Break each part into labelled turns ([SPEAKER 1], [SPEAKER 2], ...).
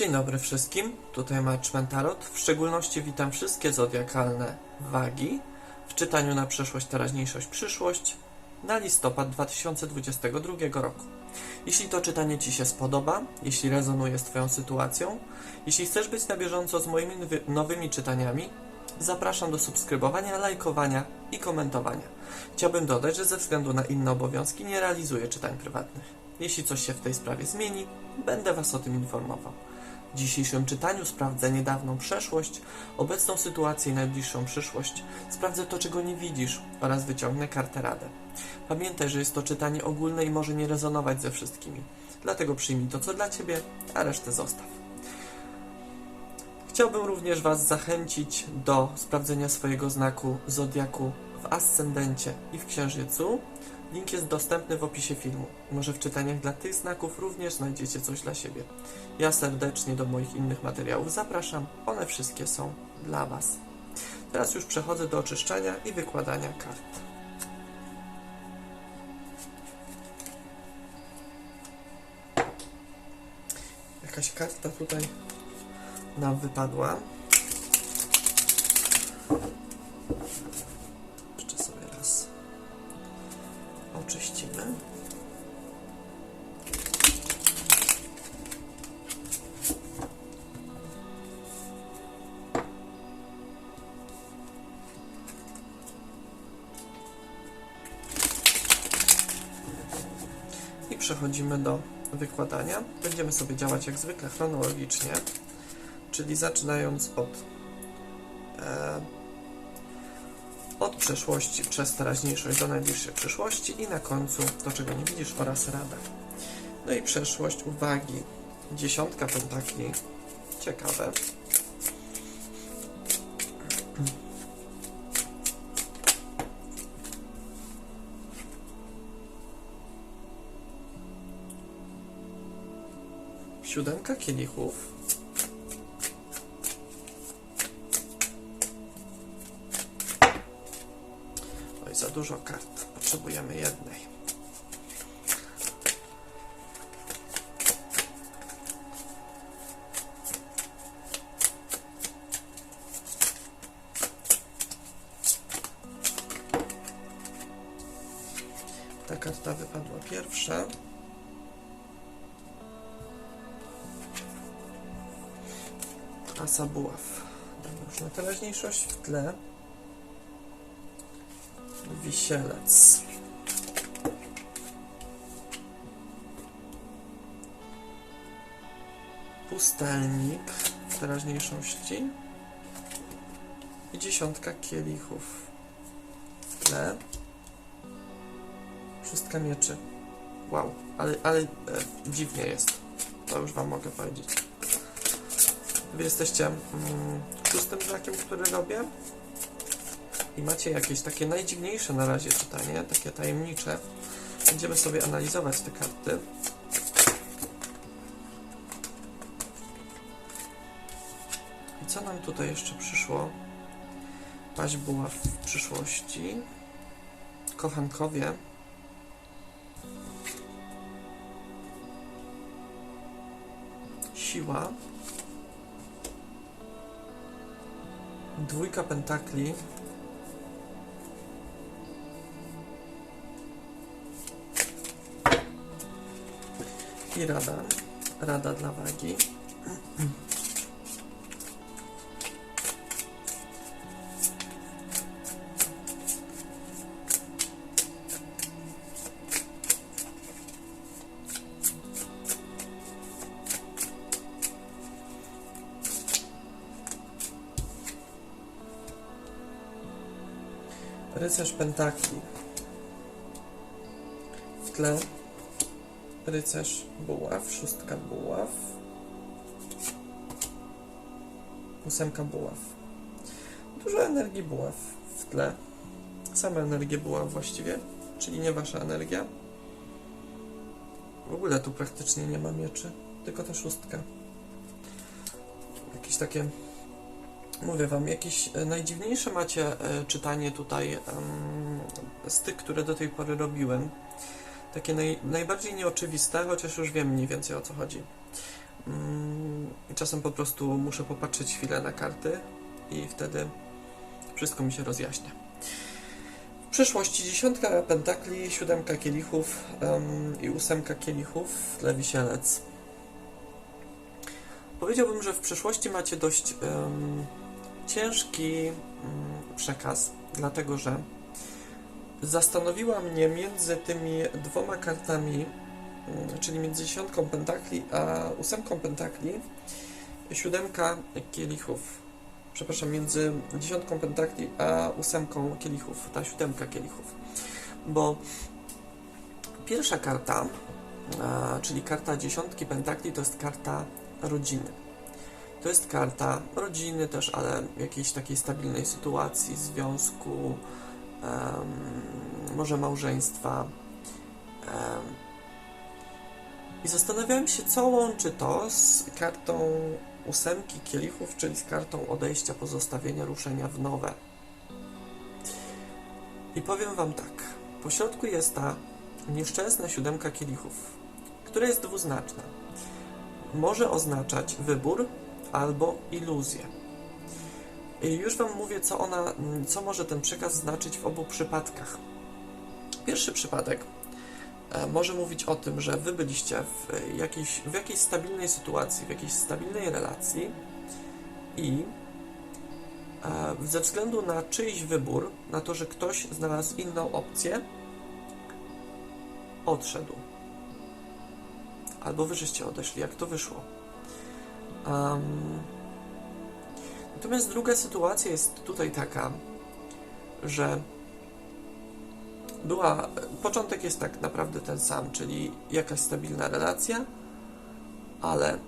[SPEAKER 1] Dzień dobry wszystkim, tutaj Marchman Tarot. W szczególności witam wszystkie zodiakalne wagi w czytaniu na przeszłość, teraźniejszość, przyszłość na listopad 2022 roku. Jeśli to czytanie Ci się spodoba, jeśli rezonuje z Twoją sytuacją, jeśli chcesz być na bieżąco z moimi nowy- nowymi czytaniami, zapraszam do subskrybowania, lajkowania i komentowania. Chciałbym dodać, że ze względu na inne obowiązki nie realizuję czytań prywatnych. Jeśli coś się w tej sprawie zmieni, będę Was o tym informował. W dzisiejszym czytaniu sprawdzę niedawną przeszłość, obecną sytuację i najbliższą przyszłość. Sprawdzę to, czego nie widzisz oraz wyciągnę kartę radę. Pamiętaj, że jest to czytanie ogólne i może nie rezonować ze wszystkimi. Dlatego przyjmij to, co dla Ciebie, a resztę zostaw. Chciałbym również Was zachęcić do sprawdzenia swojego znaku zodiaku w ascendencie i w księżycu. Link jest dostępny w opisie filmu. Może w czytaniach dla tych znaków również znajdziecie coś dla siebie. Ja serdecznie do moich innych materiałów zapraszam. One wszystkie są dla Was. Teraz już przechodzę do oczyszczania i wykładania kart. Jakaś karta tutaj nam wypadła. Przechodzimy do wykładania. Będziemy sobie działać jak zwykle chronologicznie, czyli zaczynając od e, od przeszłości przez teraźniejszość do najbliższej przyszłości i na końcu to, czego nie widzisz oraz rada. No i przeszłość uwagi. Dziesiątka pentakli. Ciekawe. Siódemka kielichów. Oj, za dużo kart. Potrzebujemy jednej. Asa buław. Na teraźniejszość w tle. Wisielec. Pustelnik w teraźniejszości. I dziesiątka kielichów w tle. Szóstka mieczy. Wow, ale, ale e, dziwnie jest. To już Wam mogę powiedzieć. Wy jesteście mm, szóstym znakiem, który robię i macie jakieś takie najdziwniejsze na razie czytanie, takie tajemnicze, będziemy sobie analizować te karty. I co nam tutaj jeszcze przyszło? Paź była w przyszłości. Kochankowie. Siła. Dwójka pentakli. I rada. Rada dla wagi. Rycerz pentakli. W tle rycerz buław, szóstka buław, ósemka buław. Dużo energii buław w tle. Same energie buław właściwie, czyli nie wasza energia. W ogóle tu praktycznie nie ma mieczy, tylko ta szóstka. Jakieś takie, mówię wam, jakieś e, najdziwniejsze macie e, czytanie tutaj z tych, które do tej pory robiłem takie naj, najbardziej nieoczywiste, chociaż już wiem mniej więcej o co chodzi. Mm, Czasem po prostu muszę popatrzeć chwilę na karty i wtedy wszystko mi się rozjaśnia. W przyszłości dziesiątka pentakli, siódemka kielichów em, i ósemka kielichów, tle wisielec. Powiedziałbym, że w przyszłości macie dość em, ciężki mm, przekaz, dlatego że zastanowiła mnie między tymi dwoma kartami, mm, czyli między dziesiątką pentakli a ósemką pentakli, siódemka kielichów. Przepraszam, między dziesiątką pentakli a ósemką kielichów, ta siódemka kielichów. Bo pierwsza karta, czyli karta dziesiątki pentakli, to jest karta rodziny. To jest karta rodziny też, ale jakiejś takiej stabilnej sytuacji, związku, em, może małżeństwa. Em, I zastanawiałem się, co łączy to z kartą ósemki kielichów, czyli z kartą odejścia, pozostawienia, ruszenia w nowe. I powiem Wam tak. Po środku jest ta nieszczęsna siódemka kielichów, która jest dwuznaczna. Może oznaczać wybór albo iluzję. Już Wam mówię, co ona, co może ten przekaz znaczyć w obu przypadkach. Pierwszy przypadek e, może mówić o tym, że Wy byliście w jakiejś, w jakiejś stabilnej sytuacji, w jakiejś stabilnej relacji i e, ze względu na czyjś wybór, na to, że ktoś znalazł inną opcję, odszedł. Albo Wy żeście odeszli, jak to wyszło. Em, Natomiast druga sytuacja jest tutaj taka, że była. Początek jest tak naprawdę ten sam, czyli jakaś stabilna relacja, ale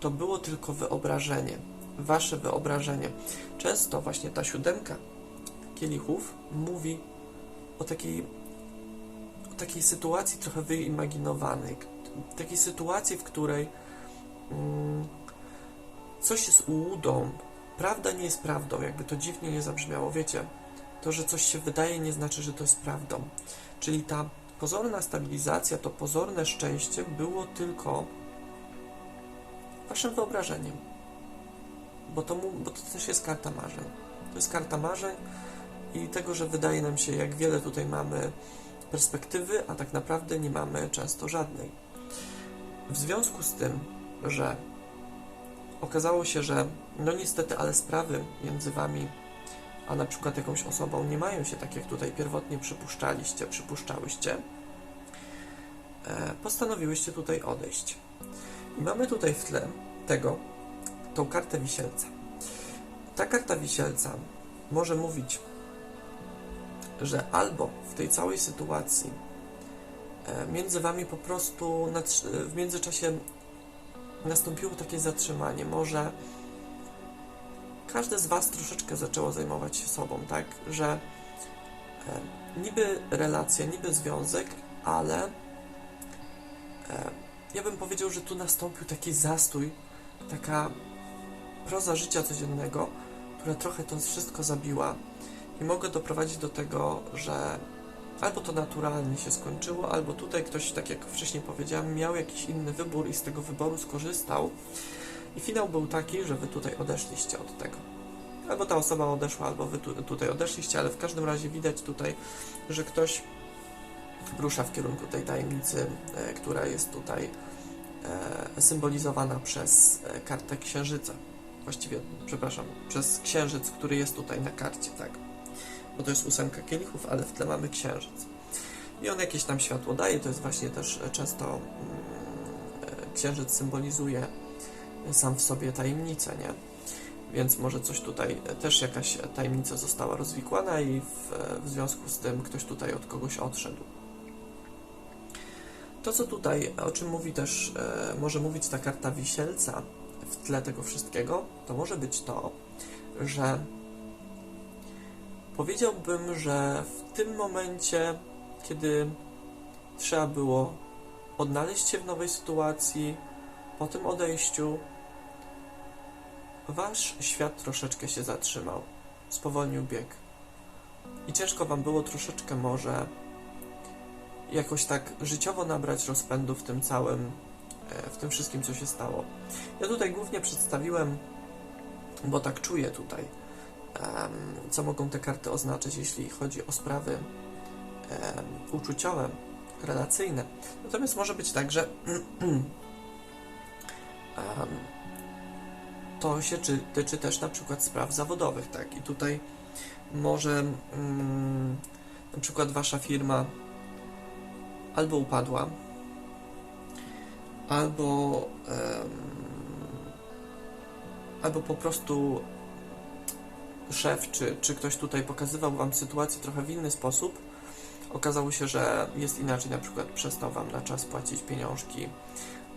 [SPEAKER 1] to było tylko wyobrażenie, wasze wyobrażenie. Często właśnie ta siódemka kielichów mówi o takiej, o takiej sytuacji trochę wyimaginowanej, takiej sytuacji, w której mm, coś jest ułudą, prawda nie jest prawdą, jakby to dziwnie nie zabrzmiało, wiecie, to, że coś się wydaje, nie znaczy, że to jest prawdą. Czyli ta pozorna stabilizacja, to pozorne szczęście było tylko waszym wyobrażeniem. Bo to, mu, bo to też jest karta marzeń. To jest karta marzeń i tego, że wydaje nam się, jak wiele tutaj mamy perspektywy, a tak naprawdę nie mamy często żadnej. W związku z tym, że okazało się, że no niestety, ale sprawy między wami a na przykład jakąś osobą nie mają się tak, jak tutaj pierwotnie przypuszczaliście, przypuszczałyście, e, postanowiłyście tutaj odejść. I mamy tutaj w tle tego, tą kartę wisielca. Ta karta wisielca może mówić, że albo w tej całej sytuacji e, między wami po prostu w międzyczasie nastąpiło takie zatrzymanie. Może każde z Was troszeczkę zaczęło zajmować się sobą, tak? Że e, niby relacja, niby związek, ale e, ja bym powiedział, że tu nastąpił taki zastój, taka proza życia codziennego, która trochę to wszystko zabiła. I mogę doprowadzić do tego, że albo to naturalnie się skończyło, albo tutaj ktoś, tak jak wcześniej powiedziałem, miał jakiś inny wybór i z tego wyboru skorzystał. I finał był taki, że wy tutaj odeszliście od tego. Albo ta osoba odeszła, albo wy tu, tutaj odeszliście, ale w każdym razie widać tutaj, że ktoś rusza w kierunku tej tajemnicy, e, która jest tutaj e, symbolizowana przez e, kartę księżyca. Właściwie, przepraszam, przez księżyc, który jest tutaj na karcie, tak bo to jest ósemka kielichów, ale w tle mamy księżyc. I on jakieś tam światło daje, to jest właśnie też często mm, księżyc symbolizuje sam w sobie tajemnicę, nie? Więc może coś tutaj, też jakaś tajemnica została rozwikłana i w, w związku z tym ktoś tutaj od kogoś odszedł. To, co tutaj, o czym mówi też, e, może mówić ta karta wisielca w tle tego wszystkiego, to może być to, że Powiedziałbym, że w tym momencie, kiedy trzeba było odnaleźć się w nowej sytuacji, po tym odejściu, wasz świat troszeczkę się zatrzymał, spowolnił bieg. I ciężko wam było troszeczkę może jakoś tak życiowo nabrać rozpędu w tym całym e, w tym wszystkim, co się stało. Ja tutaj głównie przedstawiłem, bo tak czuję tutaj, co mogą te karty oznaczać, jeśli chodzi o sprawy uczuciowe, relacyjne. Natomiast może być tak, że to się czy, tyczy też na przykład spraw zawodowych, tak? I tutaj może mm, na przykład wasza firma albo upadła, albo albo po prostu szef czy, czy ktoś tutaj pokazywał wam sytuację trochę w inny sposób. Okazało się, że jest inaczej, na przykład przestał wam na czas płacić pieniążki,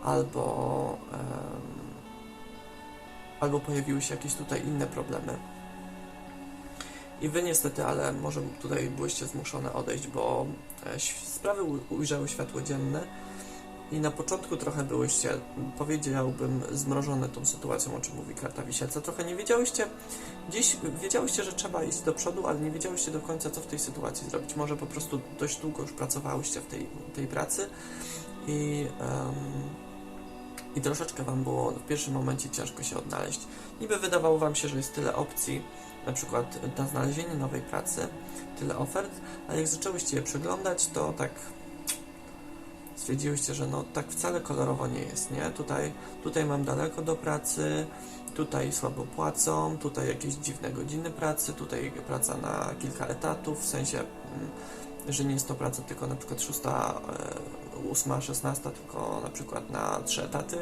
[SPEAKER 1] albo em, albo pojawiły się jakieś tutaj inne problemy. I wy niestety, ale może tutaj byłyście zmuszone odejść, bo e, sprawy ujrzały światło dzienne i na początku trochę byłyście, powiedziałbym, zmrożone tą sytuacją, o czym mówi karta wisielca. Trochę nie wiedziałyście, gdzieś wiedziałyście, że trzeba iść do przodu, ale nie wiedziałyście do końca, co w tej sytuacji zrobić. Może po prostu dość długo już pracowałyście w tej, tej pracy i, em, i troszeczkę wam było w pierwszym momencie ciężko się odnaleźć. Niby wydawało wam się, że jest tyle opcji, na przykład na znalezienie nowej pracy, tyle ofert, ale jak zaczęłyście je przeglądać, to tak stwierdziłyście, że no tak wcale kolorowo nie jest, nie? Tutaj, tutaj mam daleko do pracy, tutaj słabo płacą, tutaj jakieś dziwne godziny pracy, tutaj praca na kilka etatów, w sensie, mm, że nie jest to praca tylko na przykład szósta, e, ósma, szesnasta, tylko na przykład na trzy etaty,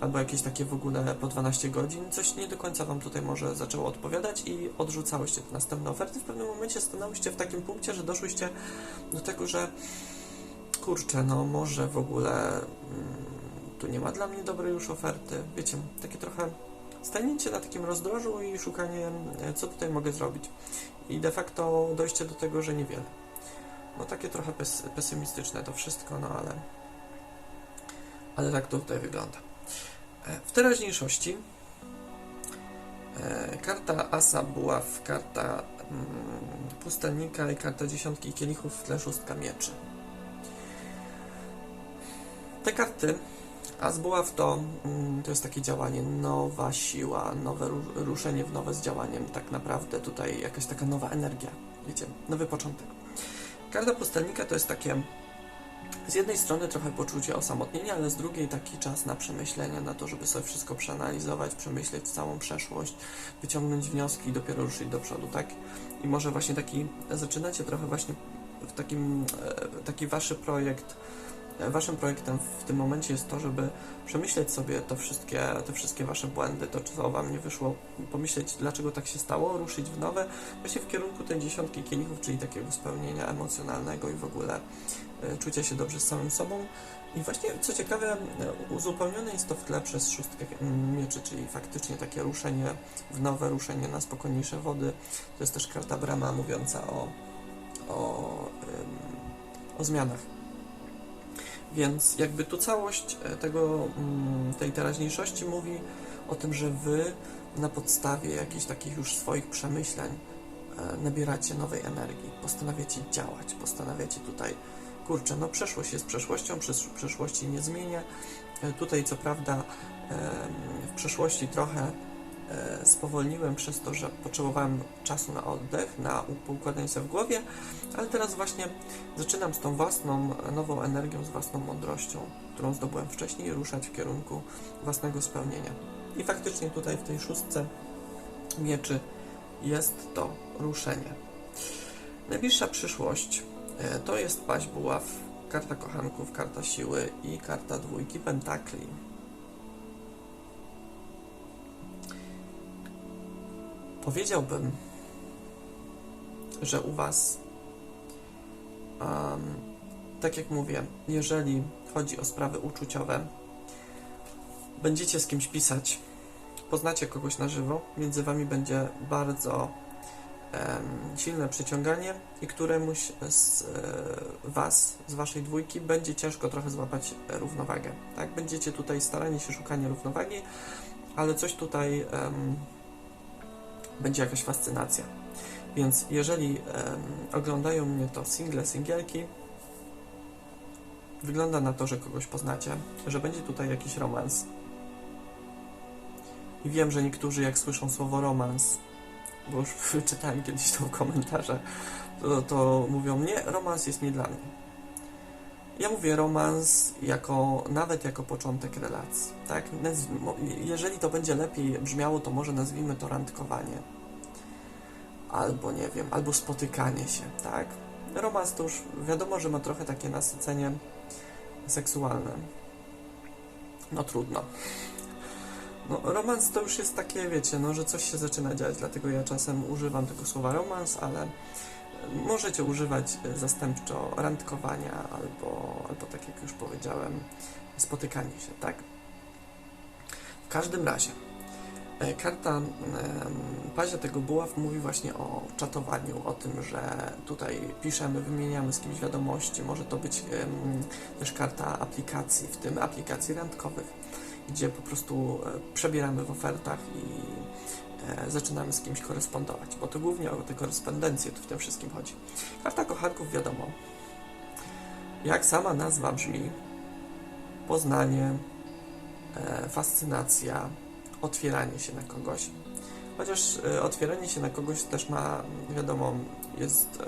[SPEAKER 1] albo jakieś takie w ogóle po 12 godzin, coś nie do końca Wam tutaj może zaczęło odpowiadać i odrzucałyście te następne oferty. W pewnym momencie stanęłyście w takim punkcie, że doszłyście do tego, że kurczę, no może w ogóle mm, tu nie ma dla mnie dobrej już oferty. Wiecie, takie trochę stanięcie na takim rozdrożu i szukanie, e, co tutaj mogę zrobić. I de facto dojście do tego, że niewiele. No takie trochę pes pesymistyczne to wszystko, no ale ale tak to tutaj wygląda. E, W teraźniejszości e, karta Asa Buław, karta mm, Pustelnika i karta Dziesiątki Kielichów w tle szóstka mieczy. Te karty As Buław to, mm, to jest takie działanie, nowa siła, nowe ru- ruszenie w nowe z działaniem, tak naprawdę tutaj jakaś taka nowa energia, wiecie, nowy początek. Karta Pustelnika to jest takie z jednej strony trochę poczucie osamotnienia, ale z drugiej taki czas na przemyślenie, na to, żeby sobie wszystko przeanalizować, przemyśleć całą przeszłość, wyciągnąć wnioski i dopiero ruszyć do przodu, tak? I może właśnie taki, zaczynacie trochę właśnie w takim, e, taki wasz projekt, waszym projektem w tym momencie jest to, żeby przemyśleć sobie to wszystkie, te wszystkie wasze błędy, to co wam nie wyszło, pomyśleć dlaczego tak się stało, ruszyć w nowe, właśnie w kierunku tej dziesiątki kielichów, czyli takiego spełnienia emocjonalnego i w ogóle e, czucia się dobrze z samym sobą. I właśnie, co ciekawe, uzupełnione jest to w tle przez szóstkę mieczy, czyli faktycznie takie ruszenie w nowe, ruszenie na spokojniejsze wody. To jest też karta Brama mówiąca o, o, o zmianach. Więc jakby tu całość e, tego, mm, tej teraźniejszości mówi o tym, że wy na podstawie jakichś takich już swoich przemyśleń e, nabieracie nowej energii, postanawiacie działać, postanawiacie tutaj, kurczę, no przeszłość jest przeszłością, przyszłości nie zmienię. E, Tutaj co prawda w przeszłości trochę spowolniłem przez to, że potrzebowałem czasu na oddech, na poukładanie sobie w głowie, ale teraz właśnie zaczynam z tą własną, e, nową energią, z własną mądrością, którą zdobyłem wcześniej, ruszać w kierunku własnego spełnienia. I faktycznie tutaj w tej szóstce mieczy jest to ruszenie. Najbliższa przyszłość e, to jest paść buław, karta kochanków, karta siły i karta dwójki pentakli. Powiedziałbym, że u Was, em, tak jak mówię, jeżeli chodzi o sprawy uczuciowe, będziecie z kimś pisać, poznacie kogoś na żywo, między Wami będzie bardzo em, silne przyciąganie i któremuś z e, Was, z Waszej dwójki, będzie ciężko trochę złapać równowagę. Tak? Będziecie tutaj starani się szukania równowagi, ale coś tutaj em, będzie jakaś fascynacja. Więc jeżeli oglądają mnie to single, singielki, wygląda na to, że kogoś poznacie, że będzie tutaj jakiś romans. I wiem, że niektórzy jak słyszą słowo romans, bo już czytałem kiedyś to w komentarzach, to, to mówią, nie, romans jest nie dla mnie. Ja mówię romans jako, nawet jako początek relacji, tak? Jeżeli to będzie lepiej brzmiało, to może nazwijmy to randkowanie. Albo nie wiem, albo spotykanie się, tak? Romans to już wiadomo, że ma trochę takie nasycenie seksualne. No trudno. No, romans to już jest takie, wiecie, no, że coś się zaczyna dziać, dlatego ja czasem używam tego słowa romans, ale możecie używać e, zastępczo randkowania albo, albo tak jak już powiedziałem, spotykanie się, tak? W każdym razie, e, karta Pazia tego buław mówi właśnie o czatowaniu, o tym, że tutaj piszemy, wymieniamy z kimś wiadomości, może to być też karta aplikacji, w tym aplikacji randkowych, gdzie po prostu e, przebieramy w ofertach i zaczynamy z kimś korespondować, bo to głównie o tę korespondencję tu w tym wszystkim chodzi. Karta kochanków wiadomo, jak sama nazwa brzmi, poznanie, e, fascynacja, otwieranie się na kogoś. Chociaż e, otwieranie się na kogoś też ma, wiadomo, jest, e,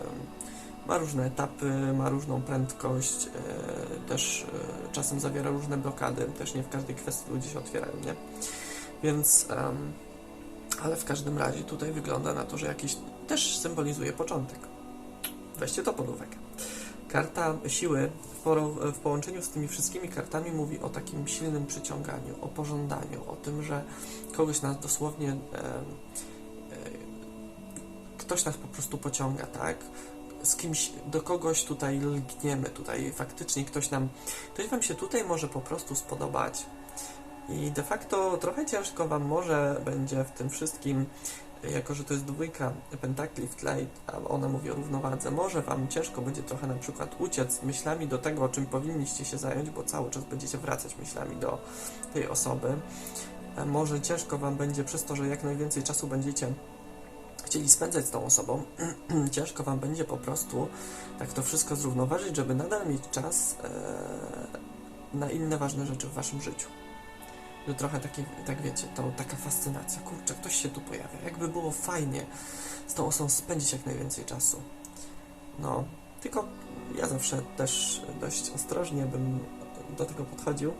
[SPEAKER 1] ma różne etapy, ma różną prędkość, e, też e, czasem zawiera różne blokady, też nie w każdej kwestii ludzie się otwierają, nie? Więc, ale w każdym razie tutaj wygląda na to, że jakiś też symbolizuje początek. Weźcie to pod uwagę. Karta siły w, połączeniu z tymi wszystkimi kartami mówi o takim silnym przyciąganiu, o pożądaniu, o tym, że kogoś nas dosłownie, em, e, ktoś nas po prostu pociąga, tak? Z kimś, do kogoś tutaj lgniemy, tutaj faktycznie ktoś nam, ktoś Wam się tutaj może po prostu spodobać. I de facto trochę ciężko Wam może będzie w tym wszystkim, jako że to jest dwójka pentakli w tle, a ona mówi o równowadze, może Wam ciężko będzie trochę na przykład uciec myślami do tego, czym powinniście się zająć, bo cały czas będziecie wracać myślami do tej osoby. E, Może ciężko Wam będzie przez to, że jak najwięcej czasu będziecie chcieli spędzać z tą osobą, ciężko Wam będzie po prostu tak to wszystko zrównoważyć, żeby nadal mieć czas e, na inne ważne rzeczy w Waszym życiu. Że trochę takie, tak wiecie, to taka fascynacja, kurczę, ktoś się tu pojawia, jakby było fajnie z tą osobą spędzić jak najwięcej czasu. No, tylko ja zawsze też dość ostrożnie bym do tego podchodził,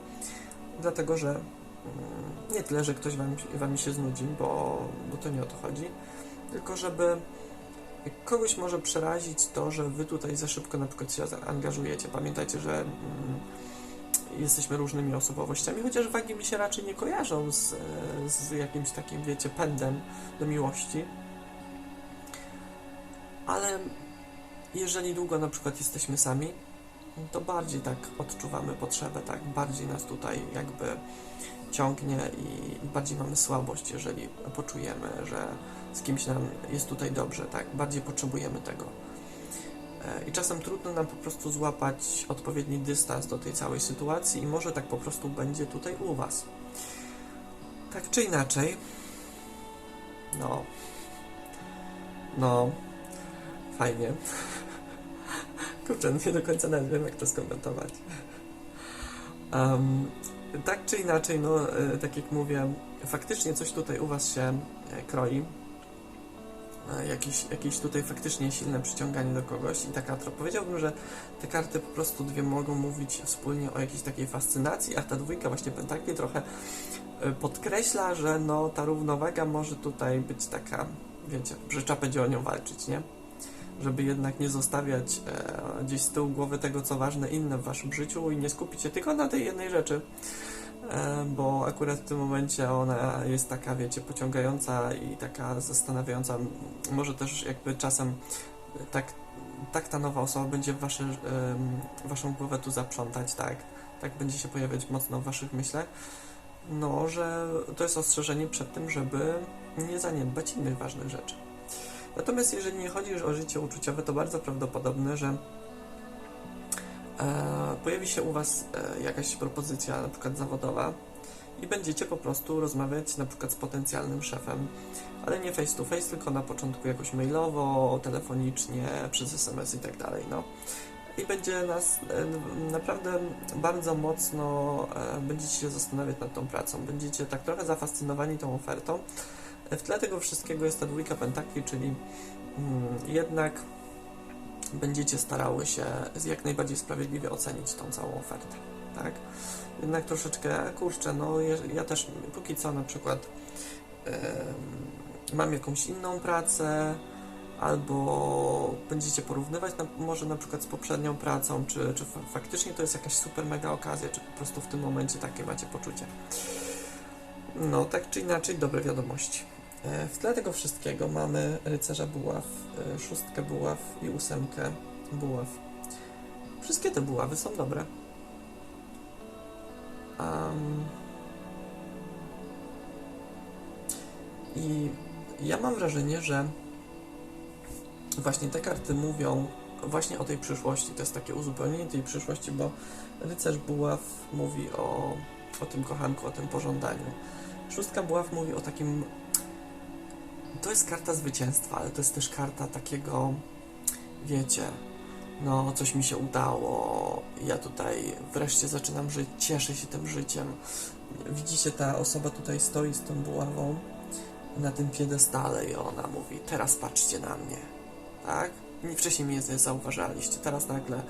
[SPEAKER 1] dlatego że mm, nie tyle, że ktoś wam, wami się znudzi, bo, bo to nie o to chodzi, tylko żeby kogoś może przerazić to, że wy tutaj za szybko na przykład się zaangażujecie. Pamiętajcie, że mm, jesteśmy różnymi osobowościami, chociaż wagi mi się raczej nie kojarzą z, z jakimś takim, wiecie, pędem do miłości. Ale jeżeli długo na przykład jesteśmy sami, to bardziej tak odczuwamy potrzebę, tak, bardziej nas tutaj jakby ciągnie i bardziej mamy słabość, jeżeli poczujemy, że z kimś nam jest tutaj dobrze, tak, bardziej potrzebujemy tego. E, I czasem trudno nam po prostu złapać odpowiedni dystans do tej całej sytuacji i może tak po prostu będzie tutaj u Was. Tak czy inaczej, no, no, fajnie. Kurczę, nie do końca nawet wiem, jak to skomentować. Um, tak czy inaczej, no, e, tak jak mówię, faktycznie coś tutaj u Was się e, kroi. E, Jakieś, jakieś tutaj faktycznie silne przyciąganie do kogoś i taka, tro- powiedziałbym, że te karty po prostu dwie mogą mówić wspólnie o jakiejś takiej fascynacji, a ta dwójka właśnie pentakli trochę e, podkreśla, że no ta równowaga może tutaj być taka, wiecie, że trzeba będzie o nią walczyć, nie? Żeby jednak nie zostawiać e, gdzieś z tyłu głowy tego, co ważne inne w waszym życiu i nie skupić się tylko na tej jednej rzeczy, bo akurat w tym momencie ona jest taka, wiecie, pociągająca i taka zastanawiająca. Może też jakby czasem tak, tak ta nowa osoba będzie wasze, em, waszą głowę tu zaprzątać, tak? Tak będzie się pojawiać mocno w waszych myślach. No, że to jest ostrzeżenie przed tym, żeby nie zaniedbać innych ważnych rzeczy. Natomiast jeżeli nie chodzi już o życie uczuciowe, to bardzo prawdopodobne, że e, pojawi się u Was e, jakaś propozycja, na przykład zawodowa, i będziecie po prostu rozmawiać na przykład z potencjalnym szefem, ale nie face to face, tylko na początku jakoś mailowo, telefonicznie, przez SMS i tak dalej. No. i będzie nas e, naprawdę bardzo mocno e, będziecie się zastanawiać nad tą pracą. Będziecie tak trochę zafascynowani tą ofertą. E, W tle tego wszystkiego jest ta dwójka pentakli, czyli mm, jednak będziecie starały się jak najbardziej sprawiedliwie ocenić tą całą ofertę, tak? Jednak troszeczkę, kurczę, no ja też póki co na przykład em, mam jakąś inną pracę, albo będziecie porównywać na, może na przykład z poprzednią pracą, czy, czy fa- faktycznie to jest jakaś super mega okazja, czy po prostu w tym momencie takie macie poczucie. No, tak czy inaczej, dobre wiadomości. E, W tle tego wszystkiego mamy rycerza buław, e, szóstkę buław i ósemkę buław. Wszystkie te buławy są dobre. Am, I ja mam wrażenie, że właśnie te karty mówią właśnie o tej przyszłości. To jest takie uzupełnienie tej przyszłości, bo rycerz buław mówi o, o tym kochanku, o tym pożądaniu. Szóstka buław mówi o takim. To jest karta zwycięstwa, ale to jest też karta takiego, wiecie, no coś mi się udało, ja tutaj wreszcie zaczynam żyć, cieszę się tym życiem. Widzicie, ta osoba tutaj stoi z tą buławą na tym piedestale i ona mówi, teraz patrzcie na mnie, tak? Nie wcześniej mnie nie zauważaliście, teraz nagle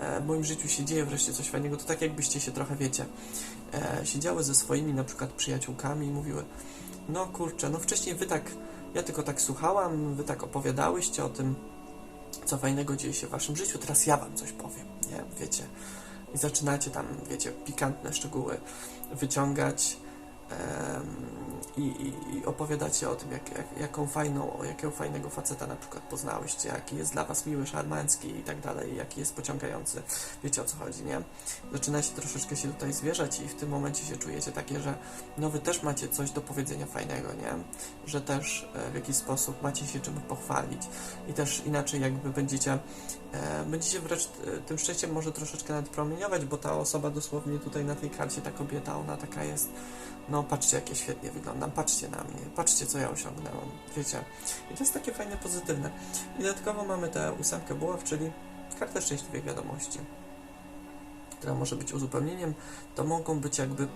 [SPEAKER 1] e, w moim życiu się dzieje wreszcie coś fajnego, to tak jakbyście się trochę, wiecie, e, siedziały ze swoimi na przykład przyjaciółkami i mówiły, no kurczę, no wcześniej wy tak, ja tylko tak słuchałam, wy tak opowiadałyście o tym, co fajnego dzieje się w waszym życiu, teraz ja wam coś powiem, nie, wiecie, i zaczynacie tam, wiecie, pikantne szczegóły wyciągać. Em, i, i, opowiadacie o tym, jak, jak, jaką fajną, jakiego fajnego faceta na przykład poznałyście, jaki jest dla was miły, szarmancki i tak dalej, jaki jest pociągający, wiecie o co chodzi, nie? Zaczynacie troszeczkę się tutaj zwierzać i w tym momencie się czujecie takie, że no wy też macie coś do powiedzenia fajnego, nie? Że też e, w jakiś sposób macie się czym pochwalić i też inaczej jakby będziecie e, będziecie wręcz e, tym szczęściem może troszeczkę nawet promieniować, bo ta osoba dosłownie tutaj na tej karcie, ta kobieta, ona taka jest no patrzcie jak ja świetnie wyglądam, patrzcie na mnie, patrzcie co ja osiągnęłam, wiecie. I to jest takie fajne, pozytywne. I dodatkowo mamy tę ósemkę buław, czyli kartę szczęśliwej wiadomości, która może być uzupełnieniem. To mogą być jakby e,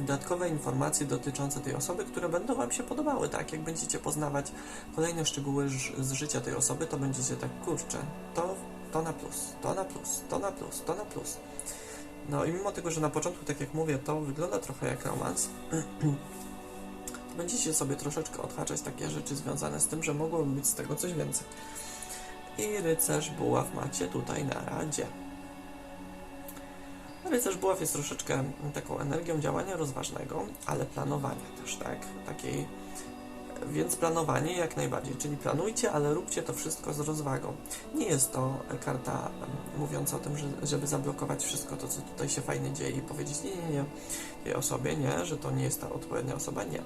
[SPEAKER 1] dodatkowe informacje dotyczące tej osoby, które będą Wam się podobały, tak? Jak będziecie poznawać kolejne szczegóły z życia tej osoby, to będziecie tak, kurczę, to, to na plus, to na plus, to na plus, to na plus. No i mimo tego, że na początku, tak jak mówię, to wygląda trochę jak romans, będziecie sobie troszeczkę odhaczać takie rzeczy związane z tym, że mogłoby być z tego coś więcej. I rycerz buław macie tutaj na radzie. Rycerz buław jest troszeczkę taką energią działania rozważnego, ale planowania też, tak? Takiej, więc planowanie jak najbardziej, czyli planujcie, ale róbcie to wszystko z rozwagą. Nie jest to karta mówiąca o tym, że, żeby zablokować wszystko to, co tutaj się fajnie dzieje i powiedzieć nie, nie, nie, tej osobie, nie, że to nie jest ta odpowiednia osoba, nie.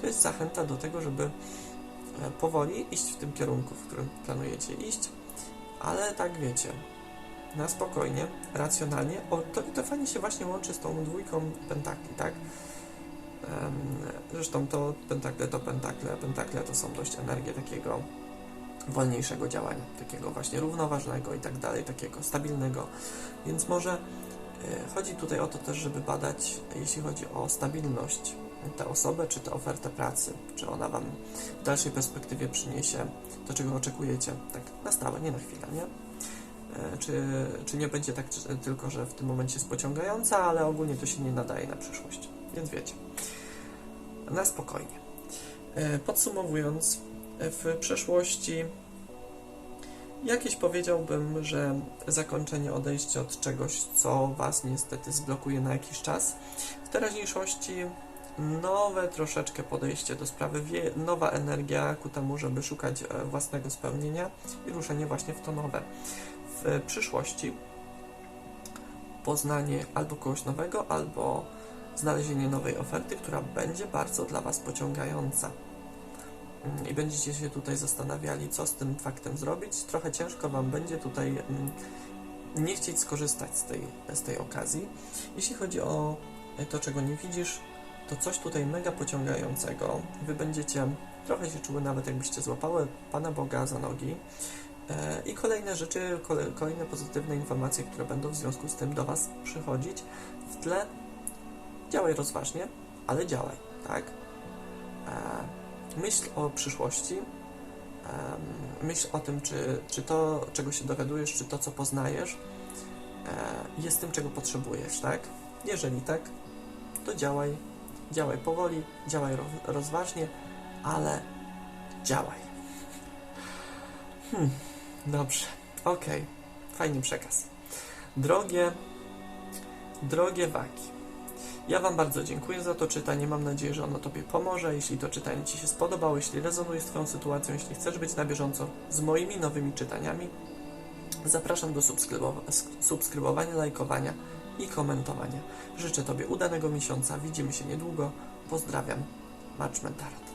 [SPEAKER 1] To jest zachęta do tego, żeby e, powoli iść w tym kierunku, w którym planujecie iść, ale tak wiecie, na spokojnie, racjonalnie. O, to, to fajnie się właśnie łączy z tą dwójką pentakli, tak? Zresztą to pentakle to pentakle, pentakle to są dość energie takiego wolniejszego działania, takiego właśnie równoważnego i tak dalej, takiego stabilnego. Więc może e, chodzi tutaj o to też, żeby badać, jeśli chodzi o stabilność, tę osobę czy tę ofertę pracy, czy ona Wam w dalszej perspektywie przyniesie to, czego oczekujecie, tak na stałe, nie na chwilę, nie? E, Czy, czy nie będzie tak tylko, że w tym momencie jest pociągająca, ale ogólnie to się nie nadaje na przyszłość. Więc wiecie, na spokojnie. E, Podsumowując, e, w przeszłości jakieś powiedziałbym, że zakończenie, odejście od czegoś, co Was niestety zblokuje na jakiś czas. W teraźniejszości nowe troszeczkę podejście do sprawy, nowa energia ku temu, żeby szukać e, własnego spełnienia i ruszenie właśnie w to nowe. W przyszłości poznanie albo kogoś nowego, albo znalezienie nowej oferty, która będzie bardzo dla Was pociągająca. Mm, I będziecie się tutaj zastanawiali, co z tym faktem zrobić. Trochę ciężko Wam będzie tutaj mm, nie chcieć skorzystać z tej, z tej okazji. Jeśli chodzi o to, czego nie widzisz, to coś tutaj mega pociągającego. Wy będziecie trochę się czuły nawet jakbyście złapały Pana Boga za nogi E, I kolejne rzeczy, kole, kolejne pozytywne informacje, które będą w związku z tym do Was przychodzić w tle. Działaj rozważnie, ale działaj, tak? E, myśl o przyszłości, em, myśl o tym, czy, czy to, czego się dowiadujesz, czy to, co poznajesz, e, jest tym, czego potrzebujesz, tak? Jeżeli tak, to działaj, działaj powoli, działaj ro- rozważnie, ale działaj. Hmm, dobrze, okej, fajny przekaz. Drogie, drogie wagi, ja Wam bardzo dziękuję za to czytanie. Mam nadzieję, że ono Tobie pomoże. Jeśli to czytanie Ci się spodobało, jeśli rezonuje z Twoją sytuacją, jeśli chcesz być na bieżąco z moimi nowymi czytaniami, zapraszam do subskrybowa- sk- subskrybowania, lajkowania i komentowania. Życzę Tobie udanego miesiąca. Widzimy się niedługo. Pozdrawiam. Marcz Mentarot.